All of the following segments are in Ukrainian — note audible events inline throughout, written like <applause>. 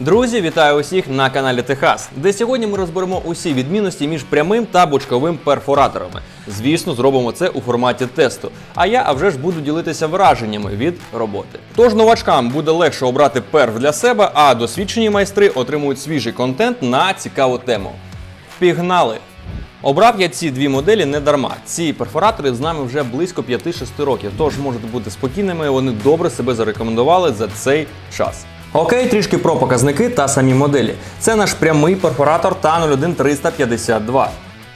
Друзі, вітаю усіх на каналі Техас, де сьогодні ми розберемо усі відмінності між прямим та бочковим перфораторами. Звісно, зробимо це у форматі тесту. А я а вже ж буду ділитися враженнями від роботи. Тож новачкам буде легше обрати перф для себе, а досвідчені майстри отримують свіжий контент на цікаву тему. Пігнали! Обрав я ці дві моделі не дарма. Ці перфоратори з нами вже близько 5-6 років, тож можете бути спокійними, вони добре себе зарекомендували за цей час. Окей, трішки про показники та самі моделі. Це наш прямий перфоратор Та-01352.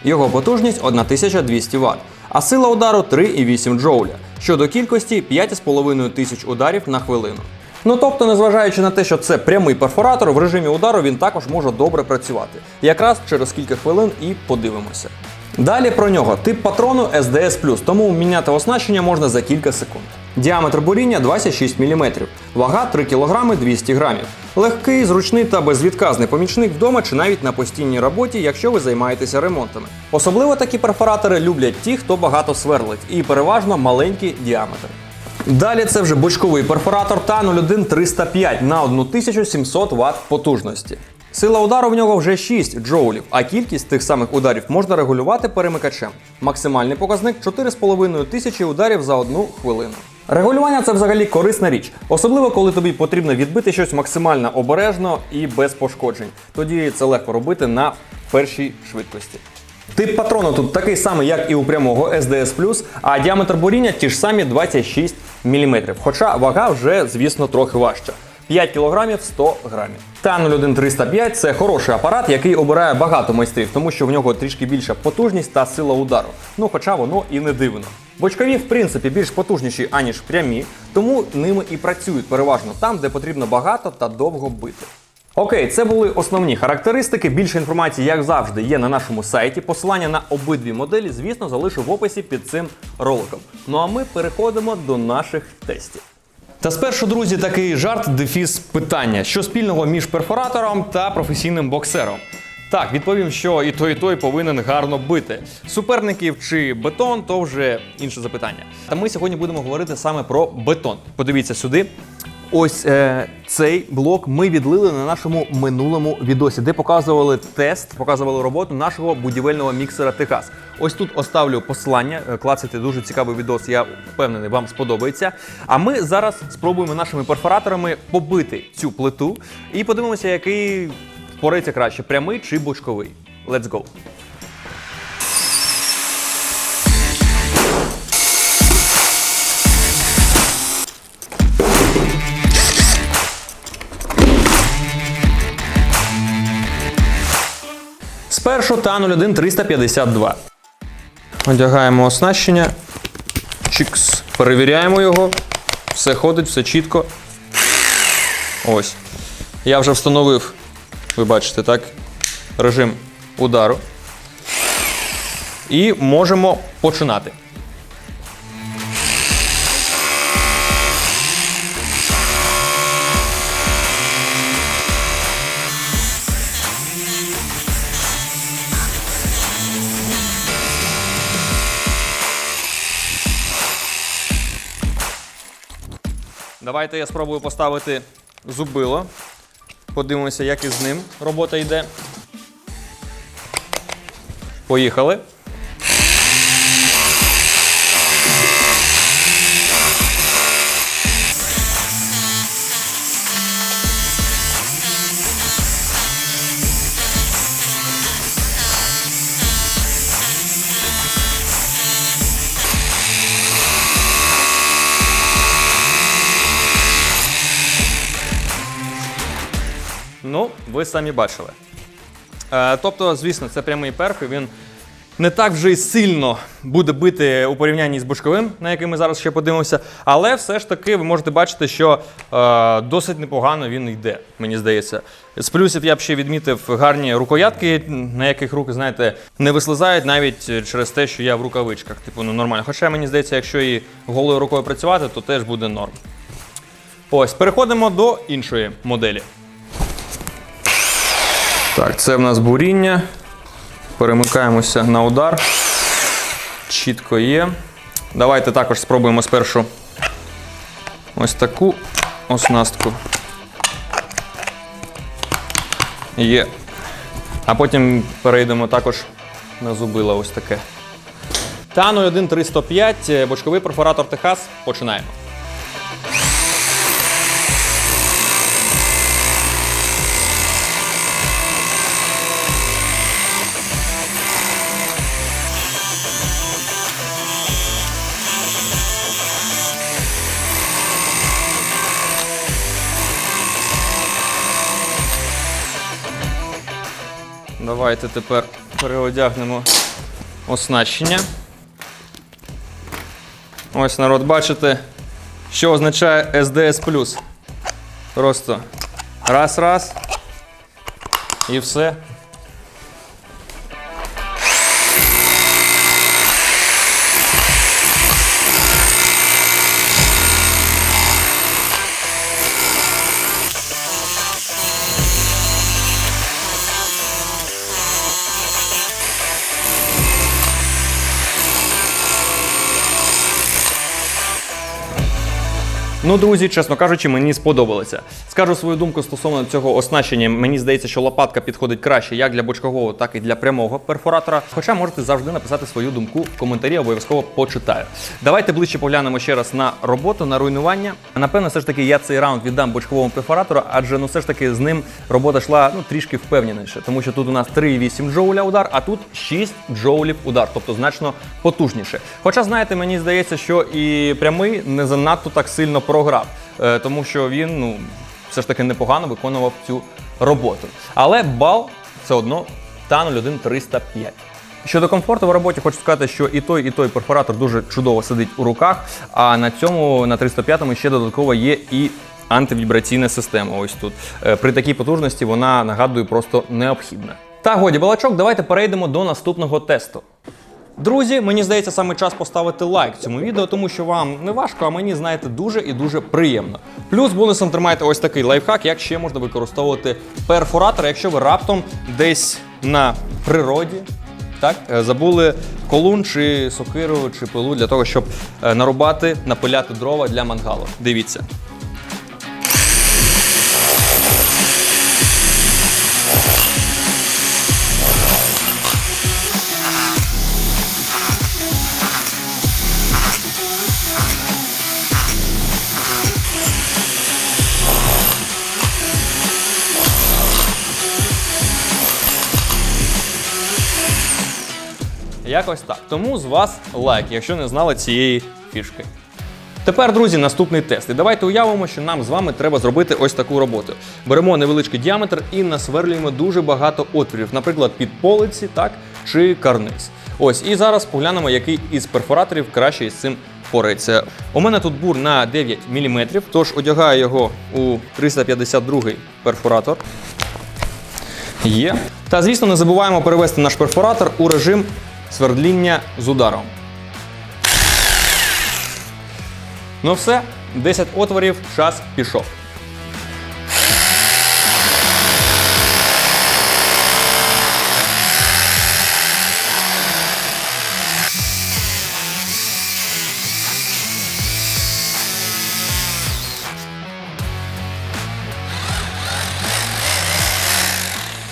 Його потужність 1200 Вт, а сила удару 3,8 джоуля. Щодо кількості 5,5 тисяч ударів на хвилину. Ну тобто, незважаючи на те, що це прямий перфоратор, в режимі удару він також може добре працювати. Якраз через кілька хвилин і подивимося. Далі про нього тип патрону SDS+, тому міняти оснащення можна за кілька секунд. Діаметр буріння 26 мм, вага 3 кг 200 г. Легкий, зручний та безвідказний помічник вдома чи навіть на постійній роботі, якщо ви займаєтеся ремонтами. Особливо такі перфоратори люблять ті, хто багато сверлить, і переважно маленький діаметр. Далі це вже бочковий перфоратор Та-01305 на 1700 Вт потужності. Сила удару в нього вже 6 джоулів, а кількість тих самих ударів можна регулювати перемикачем. Максимальний показник 4,5 тисячі ударів за одну хвилину. Регулювання це взагалі корисна річ, особливо коли тобі потрібно відбити щось максимально обережно і без пошкоджень. Тоді це легко робити на першій швидкості. Тип патрону тут такий самий, як і у прямого SDS+, а діаметр буріння ті ж самі 26 мм, хоча вага вже, звісно, трохи важча. 5 кг 100 грамів. Та 01305 це хороший апарат, який обирає багато майстрів, тому що в нього трішки більша потужність та сила удару. Ну хоча воно і не дивно. Бочкові, в принципі, більш потужніші, аніж прямі, тому ними і працюють переважно там, де потрібно багато та довго бити. Окей, це були основні характеристики. Більше інформації, як завжди, є на нашому сайті. Посилання на обидві моделі, звісно, залишу в описі під цим роликом. Ну а ми переходимо до наших тестів. Та спершу, друзі, такий жарт, дефіс питання: що спільного між перфоратором та професійним боксером? Так, відповім, що і той, і той повинен гарно бити. Суперників чи бетон то вже інше запитання. Та ми сьогодні будемо говорити саме про бетон. Подивіться сюди. Ось е, цей блок ми відлили на нашому минулому відосі, де показували тест, показували роботу нашого будівельного міксера Техас. Ось тут оставлю посилання. е, Клацайте дуже цікавий відос. Я впевнений, вам сподобається. А ми зараз спробуємо нашими перфораторами побити цю плиту і подивимося, який впорається краще: прямий чи бочковий. Let's go! Спершу Та-01 352. Одягаємо оснащення. Чікс. Перевіряємо його. Все ходить, все чітко. Ось. Я вже встановив, ви бачите, так, режим удару. І можемо починати. Давайте я спробую поставити зубило. Подивимося, як із ним робота йде. Поїхали. Ви самі бачили. Е, тобто, звісно, це прямий перф, і він не так вже й сильно буде бити у порівнянні з бочковим, на який ми зараз ще подивимося. Але все ж таки ви можете бачити, що е, досить непогано він йде, мені здається. З плюсів я б ще відмітив гарні рукоятки, на яких руки, знаєте, не вислизають навіть через те, що я в рукавичках. Типу, ну нормально. Хоча мені здається, якщо і голою рукою працювати, то теж буде норм. Ось, переходимо до іншої моделі. Так, це в нас буріння. Перемикаємося на удар. Чітко є. Давайте також спробуємо спершу ось таку оснастку. Є. А потім перейдемо також на зубила ось таке. Та 01305, е, бочковий перфоратор Техас. Починаємо. Давайте тепер переодягнемо оснащення. Ось народ, бачите, що означає SDS. Просто раз-раз. І все. Ну, друзі, чесно кажучи, мені сподобалося. Скажу свою думку стосовно цього оснащення. Мені здається, що лопатка підходить краще як для бочкового, так і для прямого перфоратора. Хоча можете завжди написати свою думку в коментарі, обов'язково почитаю. Давайте ближче поглянемо ще раз на роботу, на руйнування. Напевно, все ж таки я цей раунд віддам бочковому перфоратору, адже ну все ж таки з ним робота йшла ну трішки впевненіше, тому що тут у нас 3,8 джоуля удар, а тут 6 джоулів удар, тобто значно потужніше. Хоча, знаєте, мені здається, що і прямий не занадто так сильно програв, е, тому що він ну все ж таки непогано виконував цю роботу. Але бал все одно та 01305. Щодо комфорту в роботі, хочу сказати, що і той, і той перфоратор дуже чудово сидить у руках. А на цьому на 305-му ще додатково є і антивібраційна система. Ось тут Е, при такій потужності вона нагадую просто необхідна. Та годі балачок, давайте перейдемо до наступного тесту. Друзі, мені здається, саме час поставити лайк цьому відео, тому що вам не важко, а мені, знаєте, дуже і дуже приємно. Плюс бонусом тримайте ось такий лайфхак, як ще можна використовувати перфоратор, якщо ви раптом десь на природі так, е, забули колун чи сокиру чи пилу для того, щоб е, нарубати, напиляти дрова для мангалу. Дивіться. Якось так. Тому з вас лайк, якщо не знали цієї фішки. Тепер, друзі, наступний тест. І давайте уявимо, що нам з вами треба зробити ось таку роботу. Беремо невеличкий діаметр і насверлюємо дуже багато отворів, наприклад, під полиці, так, чи карниз. Ось, і зараз поглянемо, який із перфораторів краще із цим впорається. У мене тут бур на 9 мм, тож одягаю його у 352 перфоратор. Є. Та звісно, не забуваємо перевести наш перфоратор у режим свердління з ударом. Ну все, 10 отворів, час пішов.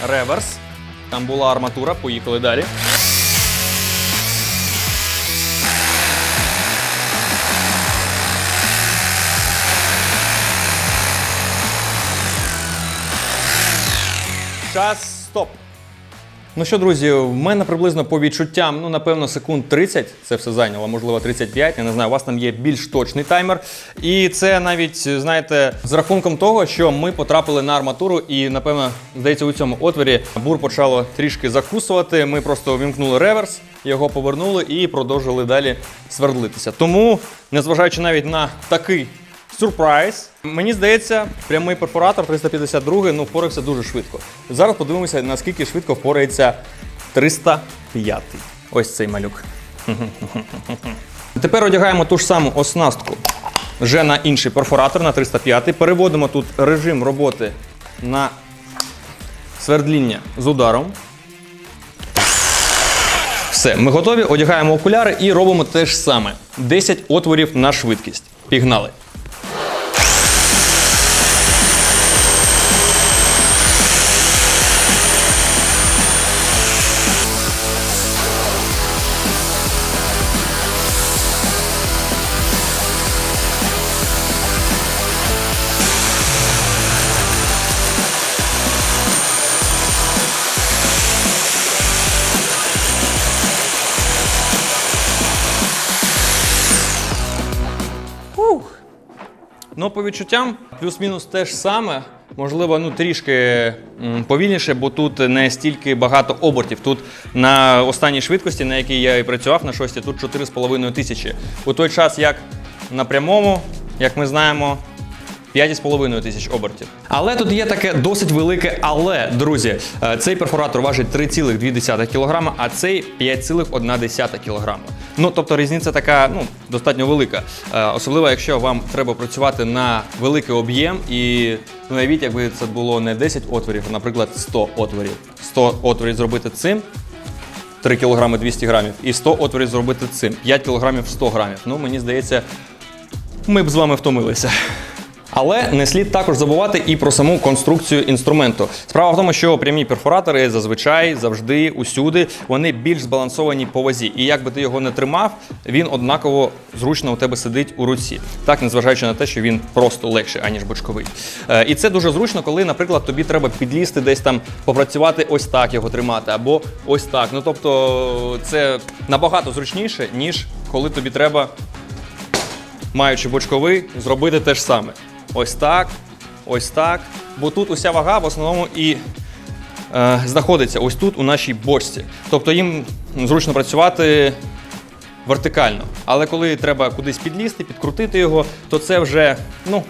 Реверс. Там була арматура, поїхали далі. Час стоп. Ну що, друзі, в мене приблизно по відчуттям, ну напевно, секунд 30 це все зайняло, можливо, 35. Я не знаю, у вас там є більш точний таймер. І це навіть, знаєте, з рахунком того, що ми потрапили на арматуру, і напевно, здається, у цьому отворі бур почало трішки закусувати. Ми просто вімкнули реверс, його повернули і продовжили далі свердлитися. Тому, незважаючи навіть на такий Сюрприз. Мені здається, прямий перфоратор 352 ну, впорався дуже швидко. Зараз подивимося, наскільки швидко впорається 305. Ось цей малюк. <laughs> Тепер одягаємо ту ж саму оснастку вже на інший перфоратор, на 305. Переводимо тут режим роботи на свердління з ударом. Все, ми готові, одягаємо окуляри і робимо те ж саме. 10 отворів на швидкість. Пігнали. Ну, по відчуттям, плюс-мінус те ж саме. Можливо, ну трішки повільніше, бо тут не стільки багато обертів. Тут на останній швидкості, на якій я і працював на шості, тут 4,5 тисячі. У той час, як на прямому, як ми знаємо, 5,5 тисяч обертів. Але тут є таке досить велике але, друзі. Е, Цей перфоратор важить 3,2 кг, а цей 5,1 кг. Ну, тобто різниця така ну, достатньо велика. Е, Особливо, якщо вам треба працювати на великий об'єм і ну, уявіть, якби це було не 10 отворів, а, наприклад, 100 отворів. 100 отворів зробити цим. 3 кг 200 грамів, і 100 отворів зробити цим, 5 кг 100 грамів. Ну, мені здається, ми б з вами втомилися. Але не слід також забувати і про саму конструкцію інструменту. Справа в тому, що прямі перфоратори зазвичай завжди усюди вони більш збалансовані по вазі. І як би ти його не тримав, він однаково зручно у тебе сидить у руці. Так, незважаючи на те, що він просто легший, аніж бочковий. Е, і це дуже зручно, коли, наприклад, тобі треба підлізти десь там попрацювати ось так його тримати, або ось так. Ну тобто, це набагато зручніше, ніж коли тобі треба маючи бочковий, зробити те ж саме. Ось так, ось так. Бо тут уся вага в основному і е, знаходиться ось тут у нашій бочці. Тобто їм зручно працювати вертикально. Але коли треба кудись підлізти, підкрутити його, то це вже, ну.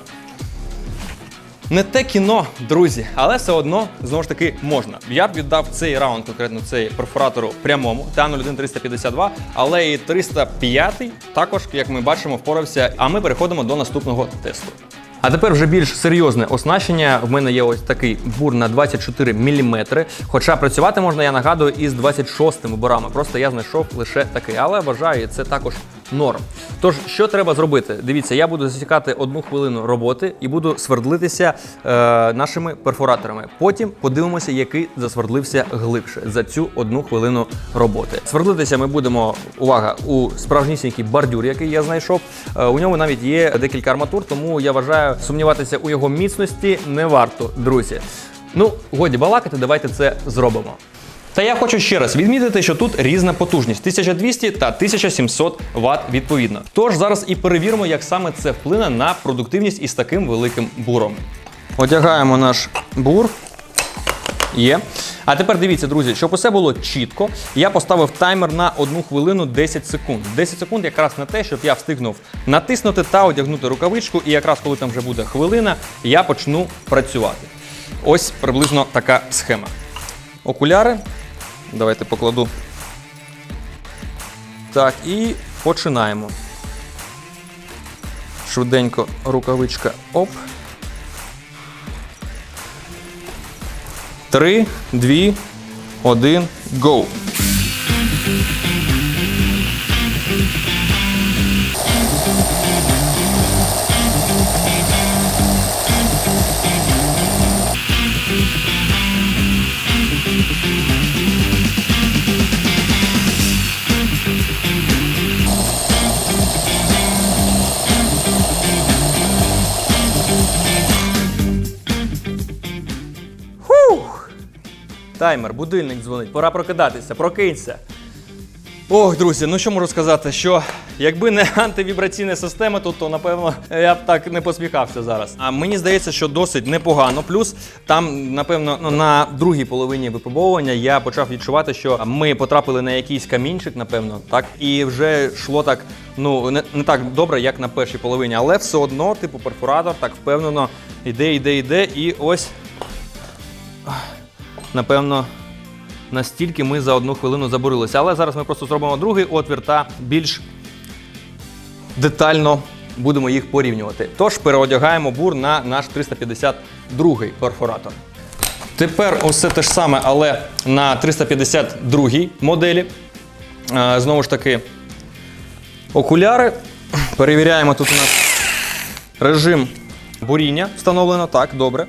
Не те кіно, друзі, але все одно знову ж таки можна. Я б віддав цей раунд, конкретно цей перфоратору прямому Т-01 352, але і 305 також, як ми бачимо, впорався. А ми переходимо до наступного тесту. А тепер вже більш серйозне оснащення. В мене є ось такий бур на 24 мм. Хоча працювати можна, я нагадую, із 26 бурами. Просто я знайшов лише такий. Але вважаю, це також норм. Тож, що треба зробити? Дивіться, я буду засікати одну хвилину роботи і буду свердлитися е, нашими перфораторами. Потім подивимося, який засвердлився глибше за цю одну хвилину роботи. Свердлитися ми будемо, увага, у справжнісінький бордюр, який я знайшов. Е, у ньому навіть є декілька арматур, тому я вважаю, сумніватися у його міцності не варто, друзі. Ну, годі балакати, давайте це зробимо. Та я хочу ще раз відмітити, що тут різна потужність 1200 та 1700 Вт відповідно. Тож зараз і перевіримо, як саме це вплине на продуктивність із таким великим буром. Одягаємо наш бур. Є. А тепер дивіться, друзі, щоб усе було чітко, я поставив таймер на 1 хвилину 10 секунд. 10 секунд якраз на те, щоб я встигнув натиснути та одягнути рукавичку, і якраз коли там вже буде хвилина, я почну працювати. Ось приблизно така схема. Окуляри. Давайте покладу. Так, і починаємо. Швиденько рукавичка. Оп. Три, дві, один, гоу. Таймер, будильник дзвонить, пора прокидатися, прокинься. Ох, друзі, ну що можу сказати, що якби не <laughs> антивібраційна система, то, то напевно я б так не посміхався зараз. А мені здається, що досить непогано. Плюс там, напевно, ну, на другій половині випробовування я почав відчувати, що ми потрапили на якийсь камінчик, напевно, так, і вже йшло так, ну не, не так добре, як на першій половині, але все одно, типу, перфоратор так впевнено йде, йде, йде, і ось напевно, настільки ми за одну хвилину забурилися. Але зараз ми просто зробимо другий отвір та більш детально будемо їх порівнювати. Тож переодягаємо бур на наш 352-й перфоратор. Тепер усе те ж саме, але на 352-й моделі. Знову ж таки, окуляри. Перевіряємо тут у нас режим буріння встановлено. Так, добре.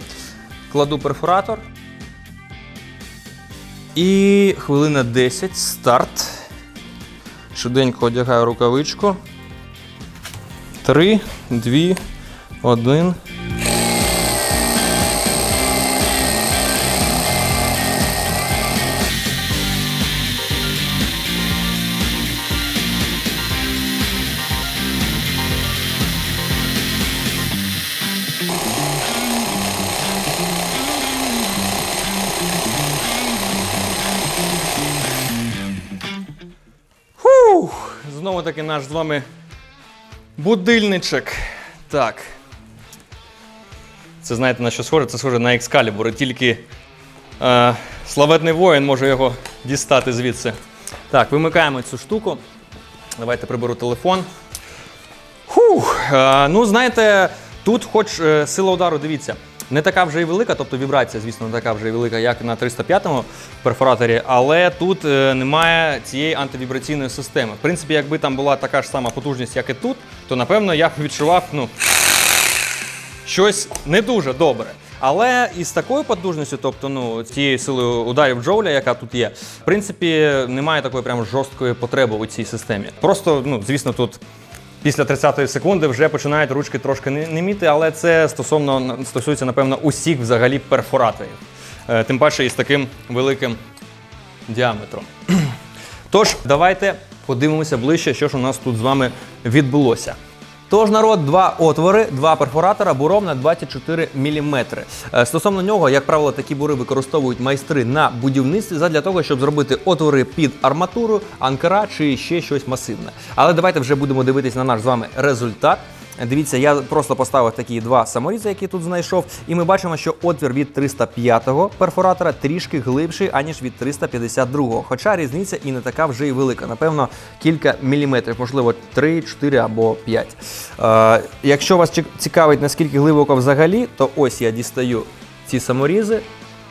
Кладу перфоратор. І хвилина 10, старт. Швиденько одягаю рукавичку. 3, 2, 1. Вами будильничок. Так. Це знаєте на що схоже? Це схоже на екскалібур, тільки е, славетний воїн може його дістати звідси. Так, вимикаємо цю штуку. Давайте приберу телефон. Фух, е, ну знаєте, тут хоч е, сила удару, дивіться, не така вже і велика, тобто вібрація, звісно, не така вже і велика, як на 305-му перфораторі, але тут е, немає цієї антивібраційної системи. В принципі, якби там була така ж сама потужність, як і тут, то напевно я б відчував ну, щось не дуже добре. Але із такою потужністю, тобто ну, цією силою ударів Джоуля, яка тут є, в принципі, немає такої прям жорсткої потреби у цій системі. Просто, ну, звісно, тут після 30-ї секунди вже починають ручки трошки неміти, але це стосовно стосується, напевно, усіх взагалі перфораторів. Е, Тим паче із таким великим діаметром. Тож, давайте подивимося ближче, що ж у нас тут з вами відбулося. Тож, народ, два отвори, два перфоратора, буром на 24 мм. Стосовно нього, як правило, такі бури використовують майстри на будівництві задля того, щоб зробити отвори під арматуру, анкера чи ще щось масивне. Але давайте вже будемо дивитись на наш з вами результат. Дивіться, я просто поставив такі два саморізи, які тут знайшов, і ми бачимо, що отвір від 305-го перфоратора трішки глибший, аніж від 352-го. Хоча різниця і не така вже й велика. Напевно, кілька міліметрів, можливо, 3, 4 або 5. Е, якщо вас цікавить, наскільки глибоко взагалі, то ось я дістаю ці саморізи.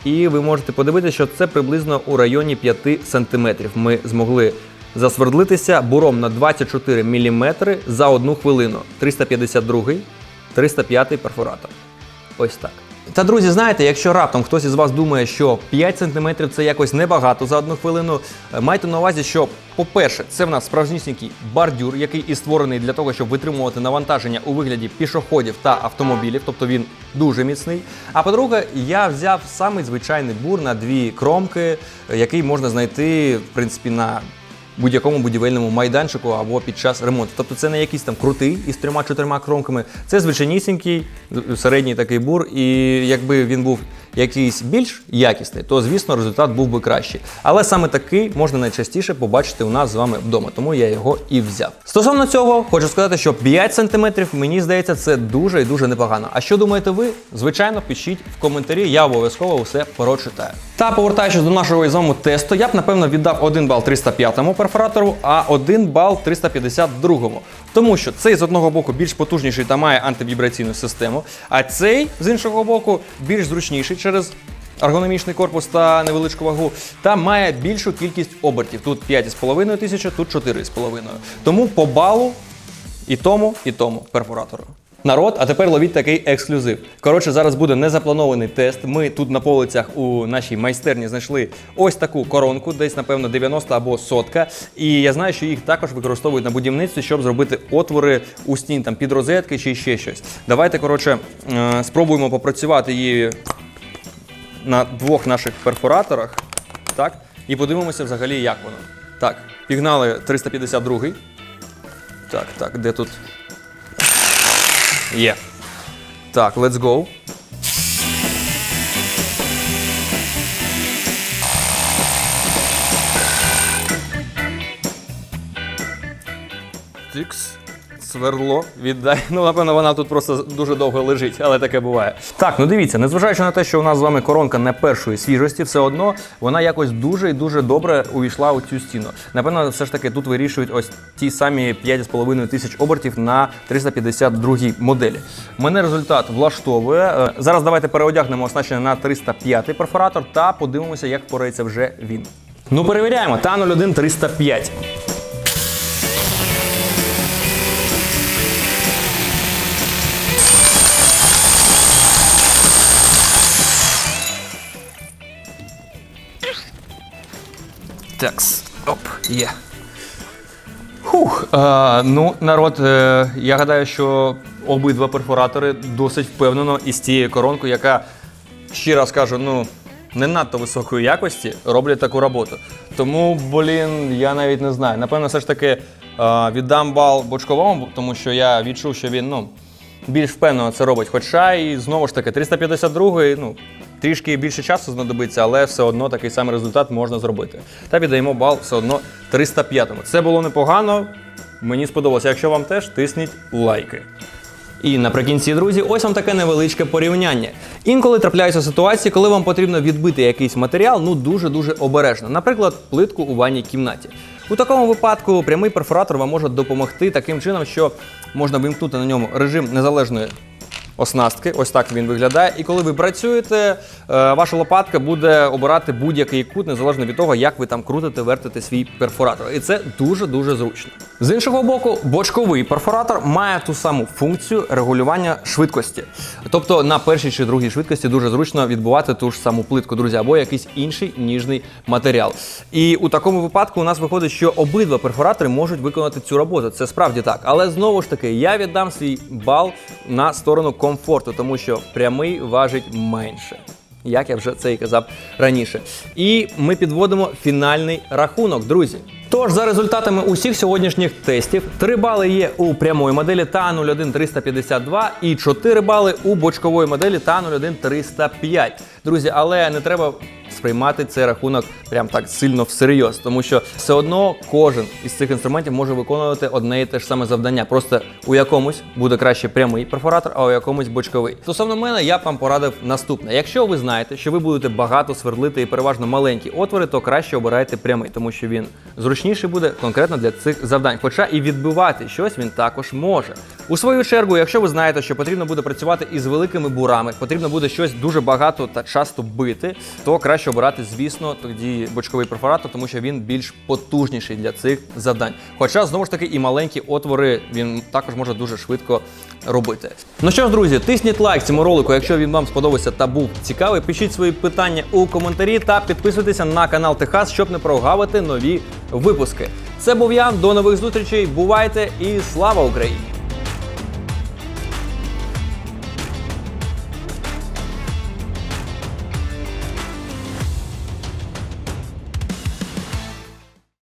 І ви можете подивитися, що це приблизно у районі 5 см. Ми змогли засвердлитися буром на 24 мм за одну хвилину. 352, 305 перфоратор. Ось так. Та друзі, знаєте, якщо раптом хтось із вас думає, що 5 см це якось небагато за одну хвилину, е, майте на увазі, що, по-перше, це в нас справжнісінький бордюр, який і створений для того, щоб витримувати навантаження у вигляді пішоходів та автомобілів, тобто він дуже міцний. А по-друге, я взяв самий звичайний бур на дві кромки, е, який можна знайти, в принципі, на будь-якому будівельному майданчику або під час ремонту. Тобто це не якийсь там крутий із трьома-чотирма кромками, це звичайнісінький середній такий бур. І якби він був якийсь більш якісний, то звісно результат був би кращий. Але саме такий можна найчастіше побачити у нас з вами вдома, тому я його і взяв. Стосовно цього, хочу сказати, що 5 см, мені здається, це дуже і дуже непогано. А що думаєте ви? Звичайно, пишіть в коментарі, я обов'язково все прочитаю. Та повертаючись до нашого із вами тесту, я б напевно віддав 1 бал 305-му перфоратору, а 1 бал 352-му. Тому що цей з одного боку більш потужніший та має антивібраційну систему, а цей з іншого боку більш зручніший через Ергономічний корпус та невеличку вагу та має більшу кількість обертів. Тут 5,5 тисячі, тут 4,5. Тому по балу і тому, і тому перфоратору. Народ, а тепер ловіть такий ексклюзив. Коротше, зараз буде незапланований тест. Ми тут на полицях у нашій майстерні знайшли ось таку коронку, десь, напевно, 90 або сотка. І я знаю, що їх також використовують на будівництві, щоб зробити отвори у стін там під розетки чи ще щось. Давайте, коротше, е, спробуємо попрацювати її на двох наших перфораторах. Так, і подивимося взагалі, як воно. Так, пігнали 352. Так, так, де тут? Є. Так, let's go. Тикс. Сверло, віддай. Ну, напевно, вона тут просто дуже довго лежить, але таке буває. Так, ну дивіться, незважаючи на те, що у нас з вами коронка не першої свіжості, все одно вона якось дуже і дуже добре увійшла у цю стіну. Напевно, все ж таки тут вирішують ось ті самі 5,5 тисяч обертів на 352 моделі. Мене результат влаштовує. Е, Зараз давайте переодягнемо оснащення на 305 перфоратор та подивимося, як впорається вже він. Ну, перевіряємо. Та 01 Такс. Оп, є. Хух, е, ну, народ, е, я гадаю, що обидва перфоратори досить впевнено із тією коронкою, яка, ще раз кажу, ну, не надто високої якості, роблять таку роботу. Тому, блін, я навіть не знаю. Напевно, все ж таки е, віддам бал бочковому, тому що я відчув, що він ну, більш впевнено це робить. Хоча і знову ж таки, 352-й, ну, трішки більше часу знадобиться, але все одно такий самий результат можна зробити. Та віддаємо бал все одно 305-му. Це було непогано. Мені сподобалося. Якщо вам теж, тисніть лайки. І наприкінці, друзі, ось вам таке невеличке порівняння. Інколи трапляються ситуації, коли вам потрібно відбити якийсь матеріал, ну дуже-дуже обережно. Наприклад, плитку у ванній кімнаті. У такому випадку прямий перфоратор вам може допомогти таким чином, що можна вимкнути на ньому режим незалежної оснастки. Ось так він виглядає. І коли ви працюєте, е, ваша лопатка буде обирати будь-який кут, незалежно від того, як ви там крутите, вертите свій перфоратор. І це дуже-дуже зручно. З іншого боку, бочковий перфоратор має ту саму функцію регулювання швидкості. Тобто на першій чи другій швидкості дуже зручно відбувати ту ж саму плитку, друзі, або якийсь інший ніжний матеріал. І у такому випадку у нас виходить, що обидва перфоратори можуть виконати цю роботу. Це справді так. Але знову ж таки, я віддам свій бал на сторону комфорту, тому що прямий важить менше. Як я вже це і казав раніше. І ми підводимо фінальний рахунок, друзі. Тож, за результатами усіх сьогоднішніх тестів, 3 бали є у прямої моделі та 01352 і 4 бали у бочкової моделі та 01305. Друзі, але не треба сприймати цей рахунок прям так сильно всерйоз, тому що все одно кожен із цих інструментів може виконувати одне і те ж саме завдання. Просто у якомусь буде краще прямий перфоратор, а у якомусь бочковий. Стосовно мене, я б вам порадив наступне: якщо ви знаєте, що ви будете багато свердлити і переважно маленькі отвори, то краще обирайте прямий, тому що він зручніший буде конкретно для цих завдань. Хоча і відбивати щось він також може. У свою чергу, якщо ви знаєте, що потрібно буде працювати із великими бурами, потрібно буде щось дуже багато та часто бити, то краще обирати, звісно, тоді бочковий перфоратор, тому що він більш потужніший для цих завдань. Хоча знову ж таки і маленькі отвори він також може дуже швидко робити. Ну що ж, друзі, тисніть лайк цьому ролику, якщо він вам сподобався та був цікавий. Пишіть свої питання у коментарі та підписуйтеся на канал Техас, щоб не прогавити нові випуски. Це був я. До нових зустрічей. Бувайте і слава Україні!